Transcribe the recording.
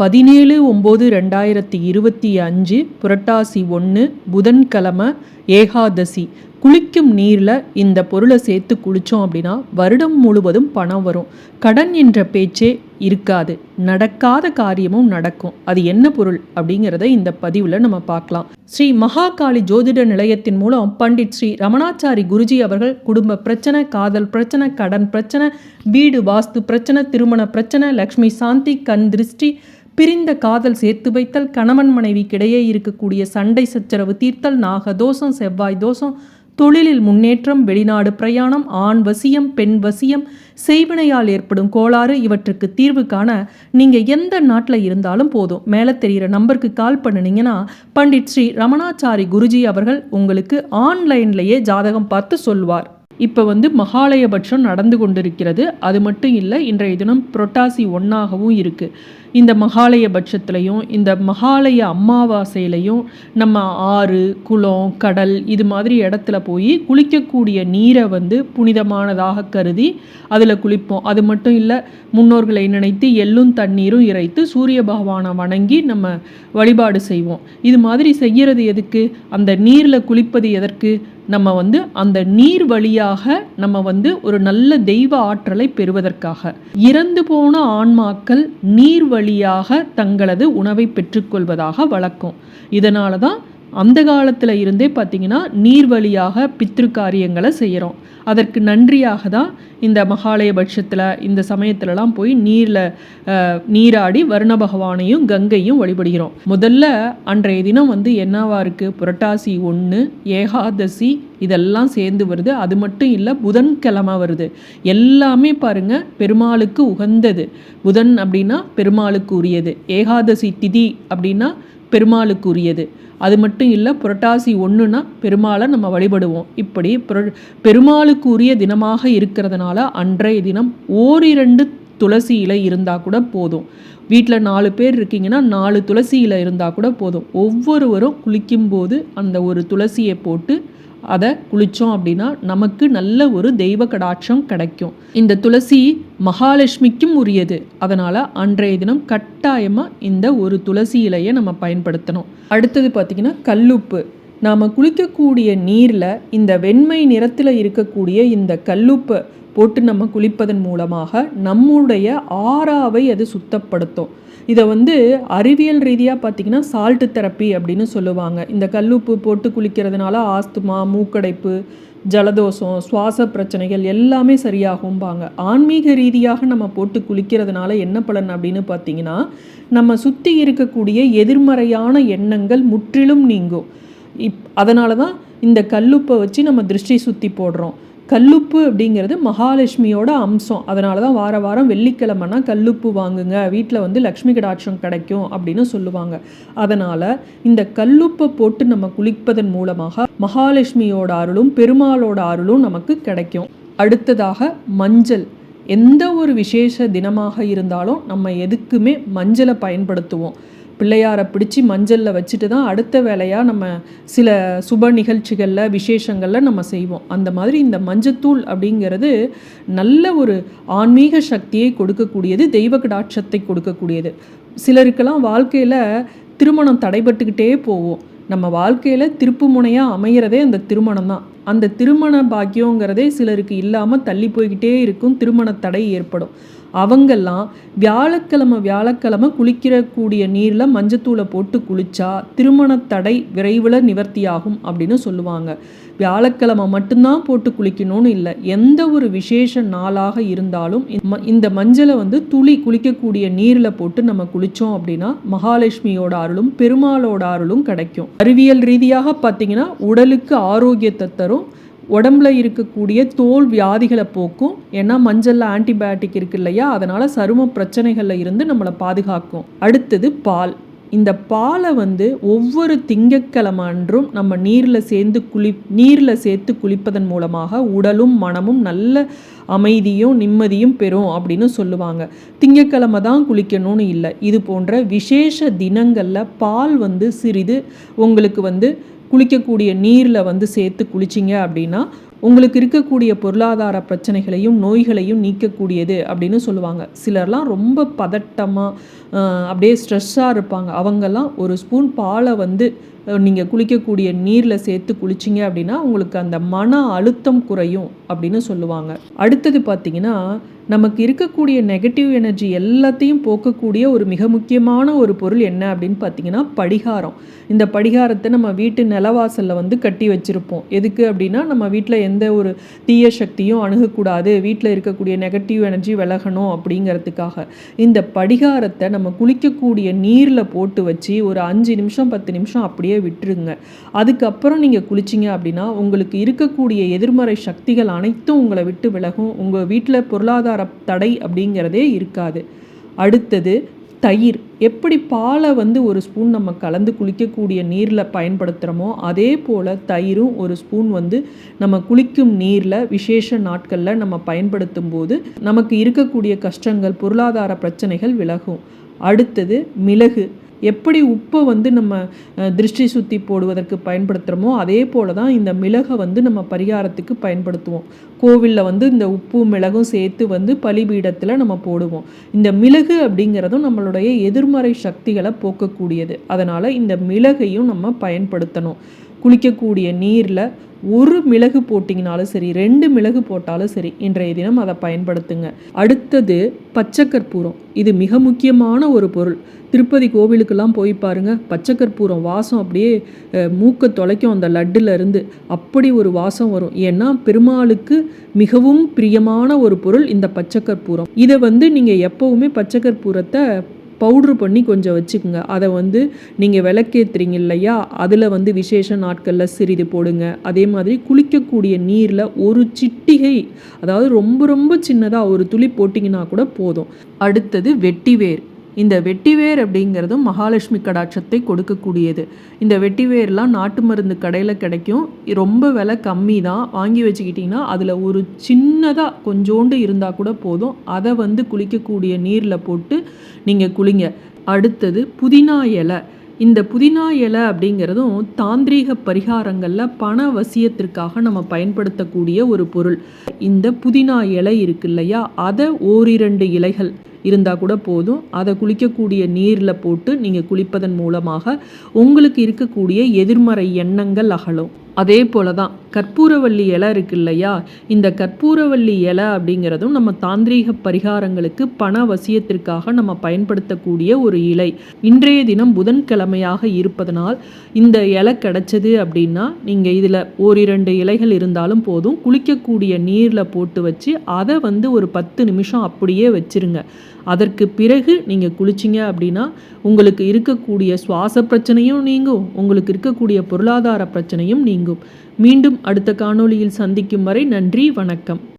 பதினேழு ஒம்பது ரெண்டாயிரத்தி இருபத்தி அஞ்சு புரட்டாசி ஒன்று புதன்கிழமை ஏகாதசி. குளிக்கும் நீரில் இந்த பொருளை சேர்த்து குளித்தோம் அப்படின்னா வருடம் முழுவதும் பணம் வரும். கடன் என்ற பேச்சே இருக்காது. நடக்காத காரியமும் நடக்கும். அது என்ன பொருள் அப்படிங்கிறத இந்த பதிவில் நம்ம பார்க்கலாம். ஸ்ரீ மகாகாளி ஜோதிட நிலையத்தின் மூலம் பண்டிட் ஸ்ரீ ரமணாச்சாரி குருஜி அவர்கள் குடும்ப பிரச்சனை காதல் பிரச்சனை கடன் பிரச்சனை வீடு வாஸ்து பிரச்சனை திருமண பிரச்சனை லக்ஷ்மி சாந்தி கண் திருஷ்டி பிரிந்த காதல் சேர்த்து வைத்தல் கணவன் மனைவிக்கிடையே இருக்கக்கூடிய சண்டை சச்சரவு தீர்த்தல் நாகதோஷம் செவ்வாய் தோஷம் தொழிலில் முன்னேற்றம் வெளிநாடு பிரயாணம் ஆண் வசியம் பெண் வசியம் செய்வினையால் ஏற்படும் கோளாறு இவற்றுக்கு தீர்வு காண நீங்கள் எந்த நாட்டில் இருந்தாலும் போதும். மேலே தெரிகிற நம்பருக்கு கால் பண்ணினீங்கன்னா பண்டிட் ஸ்ரீ ரமணாச்சாரி குருஜி அவர்கள் உங்களுக்கு ஆன்லைன்லேயே ஜாதகம் பார்த்து சொல்வார் இப்போ வந்து மகாலயபட்சம் நடந்து கொண்டிருக்கிறது. அது மட்டும் இல்லை இன்றைய தினம் புரட்டாசி ஒன்றாகவும் இருக்குது இந்த மகாலய பட்சத்துலையும் இந்த மகாலய அமாவாசையிலையும் நம்ம ஆறு குளம் கடல் இது மாதிரி இடத்துல போய் குளிக்கக்கூடிய நீரை வந்து புனிதமானதாக கருதி அதில் குளிப்போம். அது மட்டும் இல்லை முன்னோர்களை நினைத்து எள்ளும் தண்ணீரும் இறைத்து சூரிய பகவானை வணங்கி நம்ம வழிபாடு செய்வோம். இது மாதிரி செய்கிறது எதுக்கு? அந்த நீரில் குளிப்பது எதற்கு? நம்ம வந்து அந்த நீர் வழியாக நம்ம வந்து ஒரு நல்ல தெய்வ ஆற்றலை பெறுவதற்காக. இறந்து போன ஆன்மாக்கள் நீர் வழியாக தங்களது உணவை பெற்றுக்கொள்வதாக வழக்கம். இதனால தான் அந்த காலத்தில் இருந்தே பார்த்திங்கன்னா நீர் வழியாக பித்ரு காரியங்களை செய்கிறோம் அதற்கு நன்றியாக தான் இந்த மகாலய பட்சத்தில் இந்த சமயத்துலலாம் போய் நீரில் நீராடி வருண பகவானையும் கங்கையும் வழிபடுகிறோம். முதல்ல அன்றைய தினம் வந்து என்னவா இருக்குது புரட்டாசி ஒன்று ஏகாதசி இதெல்லாம் சேர்ந்து வருது. அது மட்டும் இல்லை புதன்கிழமை வருது. எல்லாமே பாருங்கள் பெருமாளுக்கு உகந்தது. புதன் அப்படின்னா பெருமாளுக்கு உரியது. ஏகாதசி திதி அப்படின்னா பெருமாளுக்கு உரியது அது மட்டும் இல்லை புரட்டாசி ஒன்றுனா பெருமாளை நம்ம வழிபடுவோம். இப்படி பெருமாளுக்கு உரிய தினமாக இருக்கிறதுனால அன்றைய தினம் ஓரிரண்டு துளசி இலை இருந்தால் கூட போதும். வீட்டில் நாலு பேர் இருக்கீங்கன்னா நாலு துளசி இலை இருந்தால் கூட போதும். ஒவ்வொருவரும் குளிக்கும்போது அந்த ஒரு துளசியை போட்டு அதை குளித்தோம் அப்படின்னா நமக்கு நல்ல ஒரு தெய்வ கடாட்சம் கிடைக்கும். இந்த துளசி மகாலட்சுமிக்கும் உரியது. அதனால் அன்றைய தினம் கட்டாயமாக இந்த ஒரு துளசி இலையை நம்ம பயன்படுத்தணும். அடுத்தது பார்த்திங்கன்னா கல்லுப்பு. நாம் குளிக்கக்கூடிய நீரில் இந்த வெண்மை நிறத்தில் இருக்கக்கூடிய இந்த கல்லுப்பை போட்டு நம்ம குளிப்பதன் மூலமாக நம்முடைய ஆறாவை அது சுத்தப்படுத்தும். இதை வந்து அறிவியல் ரீதியாக பார்த்திங்கன்னா சால்ட்டு தெரப்பி அப்படின்னு சொல்லுவாங்க. இந்த கல்லுப்பு போட்டு குளிக்கிறதுனால ஆஸ்துமா மூக்கடைப்பு ஜலதோஷம் சுவாச பிரச்சனைகள் எல்லாமே சரியாகும்பாங்க. ஆன்மீக ரீதியாக நம்ம போட்டு குளிக்கிறதுனால என்ன பலன் அப்படின்னு பார்த்தீங்கன்னா நம்ம சுற்றி இருக்கக்கூடிய எதிர்மறையான எண்ணங்கள் முற்றிலும் நீங்கும். இப் அதனால தான் இந்த கல்லுப்பை வச்சு நம்ம திருஷ்டி சுற்றி போடுறோம். கல்லுப்பு அப்படிங்கிறது மகாலட்சுமியோட அம்சம். அதனால தான் வார வாரம் வெள்ளிக்கிழமைனா கல்லுப்பு வாங்குங்க. வீட்டில் வந்து லக்ஷ்மி கடாட்சம் கிடைக்கும் அப்படின்னு சொல்லுவாங்க. அதனால் இந்த கல்லுப்பை போட்டு நம்ம குளிப்பதன் மூலமாக மகாலட்சுமியோட அருளும் பெருமாளோட அருளும் நமக்கு கிடைக்கும். அடுத்ததாக மஞ்சள். எந்த ஒரு விசேஷ தினமாக இருந்தாலும் நம்ம எதுக்குமே மஞ்சளை பயன்படுத்துவோம். பிள்ளையாரை பிடிச்சி மஞ்சளில் வச்சுட்டு தான் அடுத்த வேலையாக நம்ம சில சுப நிகழ்ச்சிகளில் விசேஷங்களில் நம்ம செய்வோம். அந்த மாதிரி இந்த மஞ்சத்தூள் அப்படிங்கிறது நல்ல ஒரு ஆன்மீக சக்தியை கொடுக்கக்கூடியது தெய்வ கடாட்சத்தை கொடுக்கக்கூடியது. சிலருக்கெல்லாம் வாழ்க்கையில் திருமணம் தடைபட்டுக்கிட்டே போவோம் நம்ம வாழ்க்கையில் திருப்பு முனையாக அமைகிறதே அந்த திருமணம் தான். அந்த திருமண பாக்கியங்கிறதே சிலருக்கு இல்லாமல் தள்ளி போய்கிட்டே இருக்கும். திருமண தடை ஏற்படும். அவங்கெல்லாம் வியாழக்கிழமை வியாழக்கிழமை குளிக்கிறக்கூடிய நீரில் மஞ்சத்தூளை போட்டு குளித்தா திருமண தடை விரைவில் நிவர்த்தியாகும் அப்படின்னு சொல்லுவாங்க. வியாழக்கிழமை மட்டும்தான் போட்டு குளிக்கணும்னு இல்லை. எந்த ஒரு விசேஷ நாளாக இருந்தாலும் இந்த மஞ்சளை வந்து துளி குளிக்கக்கூடிய நீரில் போட்டு நம்ம குளித்தோம் அப்படின்னா மகாலட்சுமியோட அருளும் பெருமாளோட அருளும் கிடைக்கும். அறிவியல் ரீதியாக பார்த்தீங்கன்னா உடலுக்கு ஆரோக்கியத்தை தரும் உடம்புல இருக்கக்கூடிய தோல் வியாதிகளை போக்கும். ஏன்னா மஞ்சளில் ஆன்டிபயோட்டிக் இருக்கு இல்லையா? அதனால் சரும பிரச்சனைகளில் இருந்து நம்மளை பாதுகாக்கும். அடுத்தது பால். இந்த பாலை வந்து ஒவ்வொரு திங்கக்கிழமை அன்றும் நம்ம நீரில் சேர்ந்து குளி நீரில் சேர்த்து குளிப்பதன் மூலமாக உடலும் மனமும் நல்ல அமைதியும் நிம்மதியும் பெறும் அப்படின்னு சொல்லுவாங்க. திங்கக்கிழமை தான் குளிக்கணும்னு இல்லை. இது போன்ற விசேஷ தினங்களில் பால் வந்து சிறிது உங்களுக்கு வந்து குளிக்கக்கூடிய நீரில் வந்து சேர்த்து குளிச்சிங்க அப்படின்னா உங்களுக்கு இருக்கக்கூடிய பொருளாதார பிரச்சனைகளையும் நோய்களையும் நீக்கக்கூடியது அப்படின்னு சொல்லுவாங்க. சிலர்லாம் ரொம்ப பதட்டமாக அப்படியே ஸ்ட்ரெஸ்ஸாக இருப்பாங்க. அவங்கெல்லாம் ஒரு ஸ்பூன் பாலை வந்து நீங்கள் குளிக்கக்கூடிய நீரில் சேர்த்து குளிச்சிங்க அப்படின்னா உங்களுக்கு அந்த மன அழுத்தம் குறையும் அப்படின்னு சொல்லுவாங்க. அடுத்தது பார்த்திங்கன்னா நமக்கு இருக்கக்கூடிய நெகட்டிவ் எனர்ஜி எல்லாத்தையும் போக்கக்கூடிய ஒரு மிக முக்கியமான ஒரு பொருள் என்ன அப்படின்னு பார்த்தீங்கன்னா படிகாரம். இந்த படிகாரத்தை நம்ம வீட்டு நிலவாசலில் வந்து கட்டி வச்சுருப்போம். எதுக்கு அப்படின்னா நம்ம வீட்டில் எந்த ஒரு தீய சக்தியும் அணுகக்கூடாது. வீட்டில் இருக்கக்கூடிய நெகட்டிவ் எனர்ஜி விலகணும் அப்படிங்கிறதுக்காக. இந்த படிகாரத்தை நம்ம குளிக்கக்கூடிய நீரில் போட்டு வச்சு ஒரு அஞ்சு நிமிஷம் பத்து நிமிஷம் அப்படியே விட்டுருங்க. அதுக்கப்புறம் நீங்கள் குளிச்சிங்க அப்படின்னா உங்களுக்கு இருக்கக்கூடிய எதிர்மறை சக்திகள் அனைத்தும் உங்களை விட்டு விலகும். உங்கள் வீட்டில் பொருளாதார தடை அப்படிங்கிறதே இருக்காது. அடுத்தது தயிர். எப்படி பாலை வந்து ஒரு ஸ்பூன் நம்ம கலந்து குளிக்கக்கூடிய நீரில் பயன்படுத்துகிறோமோ அதே போல் தயிரும் ஒரு ஸ்பூன் வந்து நம்ம குளிக்கும் நீரில் விசேஷ நாட்களில் நம்ம பயன்படுத்தும் போது நமக்கு இருக்கக்கூடிய கஷ்டங்கள் பொருளாதார பிரச்சனைகள் விலகும். அடுத்தது மிளகு. எப்படி உப்பை வந்து நம்ம திருஷ்டி சுற்றி போடுவதற்கு பயன்படுத்துகிறோமோ அதே போல் தான் இந்த மிளகை வந்து நம்ம பரிகாரத்துக்கு பயன்படுத்துவோம். கோவிலில் வந்து இந்த உப்பு மிளகும் சேர்த்து வந்து பலிபீடத்தில் நம்ம போடுவோம். இந்த மிளகு அப்படிங்கிறதும் நம்மளுடைய எதிர்மறை சக்திகளை போக்கக்கூடியது. அதனால் இந்த மிளகையும் நம்ம பயன்படுத்தணும். குளிக்கக்கூடிய நீரில் ஒரு மிளகு போட்டிங்கனாலும் சரி ரெண்டு மிளகு போட்டாலும் சரி இன்றைய தினம் அதை பயன்படுத்துங்க. அடுத்தது பச்சை கற்பூரம் இது மிக முக்கியமான ஒரு பொருள். திருப்பதி கோவிலுக்கெல்லாம் போய் பாருங்க பச்சை கற்பூரம் வாசம் அப்படியே மூக்க தொலைக்கும் அந்த லட்டுலேருந்து அப்படி ஒரு வாசம் வரும். ஏன்னா பெருமாளுக்கு மிகவும் பிரியமான ஒரு பொருள் இந்த பச்சை கற்பூரம் இதை வந்து நீங்கள் எப்போவுமே பச்சை கற்பூரத்தை பவுட்ரு பண்ணி கொஞ்சம் வச்சுக்கோங்க. அதை வந்து நீங்கள் விளக்கேற்றுறீங்க இல்லையா அதில் வந்து விசேஷ நாட்களில் சிறிது போடுங்க. அதே மாதிரி குளிக்கக்கூடிய நீரில் ஒரு சிட்டிகை அதாவது ரொம்ப ரொம்ப சின்னதாக ஒரு துளி போட்டிங்கன்னா கூட போதும். அடுத்தது வெட்டிவேர் இந்த வெட்டிவேர் அப்படிங்கிறதும் மகாலட்சுமி கடாட்சத்தை கொடுக்கக்கூடியது. இந்த வெட்டிவேர்லாம் நாட்டு மருந்து கடையில் கிடைக்கும். ரொம்ப விலை கம்மி தான். வாங்கி வச்சுக்கிட்டிங்கன்னா அதில் ஒரு சின்னதாக கொஞ்சோண்டு இருந்தால் கூட போதும். அதை வந்து குளிக்கக்கூடிய நீரில் போட்டு நீங்கள் குளிங்க. அடுத்தது புதினா இலை. இந்த புதினா இலை அப்படிங்கிறதும் தாந்திரீக பரிகாரங்களில் பண வசியத்திற்காக நம்ம பயன்படுத்தக்கூடிய ஒரு பொருள். இந்த புதினா இலை இருக்கு இல்லையா? அதை ஓரிரண்டு இலைகள். இருந்தால் கூட போதும். அதை குளிக்கக்கூடிய நீரில் போட்டு நீங்கள் குளிப்பதன் மூலமாக உங்களுக்கு இருக்கக்கூடிய எதிர்மறை எண்ணங்கள் அகலும். அதே போல தான் கற்பூரவல்லி இலை இருக்கு இல்லையா? இந்த கற்பூரவல்லி இலை அப்படிங்கிறதும் நம்ம தாந்திரீக பரிகாரங்களுக்கு பண வசியத்திற்காக நம்ம பயன்படுத்தக்கூடிய ஒரு இலை. இன்றைய தினம் புதன்கிழமையாக இருப்பதனால் இந்த இலை கிடைச்சது அப்படின்னா நீங்கள் இதில் ஓரிரண்டு இலைகள் இருந்தாலும் போதும். குளிக்கக்கூடிய நீரில் போட்டு வச்சு அதை வந்து ஒரு பத்து நிமிஷம் அப்படியே வச்சுருங்க. அதற்கு பிறகு நீங்கள் குளிச்சிங்க அப்படின்னா உங்களுக்கு இருக்கக்கூடிய சுவாச பிரச்சனையும் நீங்கும் உங்களுக்கு இருக்கக்கூடிய பொருளாதார பிரச்சனையும் நீங்கும். மீண்டும் அடுத்த காணொளியில் சந்திக்கும் வரை நன்றி வணக்கம்.